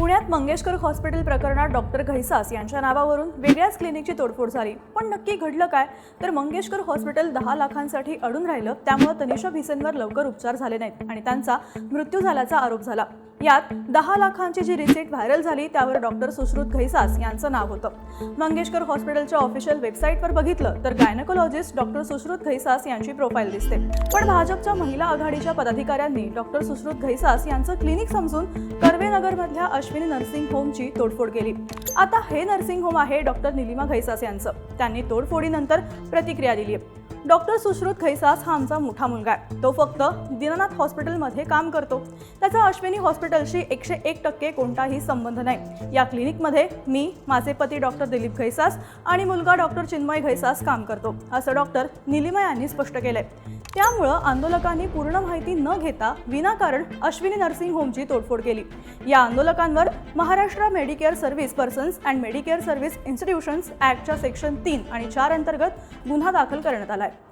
पुण्यात मंगेशकर हॉस्पिटल प्रकरणात डॉक्टर घैसास यांच्या नावावरून वेगळ्याच क्लिनिकची तोडफोड झाली. पण नक्की घडलं काय? तर मंगेशकर हॉस्पिटल दहा लाखांसाठी अडून राहिलं त्यामुळे तनिषा भिसेंवर लवकर उपचार झाले नाहीत आणि त्यांचा मृत्यू झाल्याचा आरोप झाला. यात दहा लाखांची जी रिसिट व्हायरल झाली त्यावर डॉक्टर सुश्रुत घैसास यांचं नाव होतं. मंगेशकर हॉस्पिटलच्या ऑफिशियल वेबसाईटवर बघितलं तर गायनकोलॉजिस्ट डॉक्टर सुश्रुत घैसास यांची प्रोफाईल दिसते. पण भाजपच्या महिला आघाडीच्या पदाधिकाऱ्यांनी डॉक्टर सुश्रुत घैसास यांचं क्लिनिक समजून कर्वेनगरमधल्या अश्विनी नर्सिंग होमची तोडफोड केली. आता हे नर्सिंग होम आहे डॉक्टर निलिमा घैसास यांचं. त्यांनी तोडफोडीनंतर प्रतिक्रिया दिली आहे डॉक्टर सुश्रुत खैसास हा आमचा मोठा मुलगा आहे. तो फक्त दिननाथ हॉस्पिटलमध्ये काम करतो. त्याचा अश्विनी हॉस्पिटलशी एकशे एक टक्के कोणताही संबंध नाही. या क्लिनिकमध्ये मी माझे पती डॉक्टर दिलीप घैसास आणि मुलगा डॉक्टर चिन्मय घैसास काम करतो असं डॉक्टर निलिमा यांनी स्पष्ट केलंय. त्यामुळं आंदोलकांनी पूर्ण माहिती न घेता विनाकारण अश्विनी नर्सिंग होमची तोडफोड केली. या आंदोलकांवर Maharashtra medicare service persons and medicare service institutions ॲक्टच्या section तीन आणि चार अंतर्गत गुन्हा दाखल करण्यात आला आहे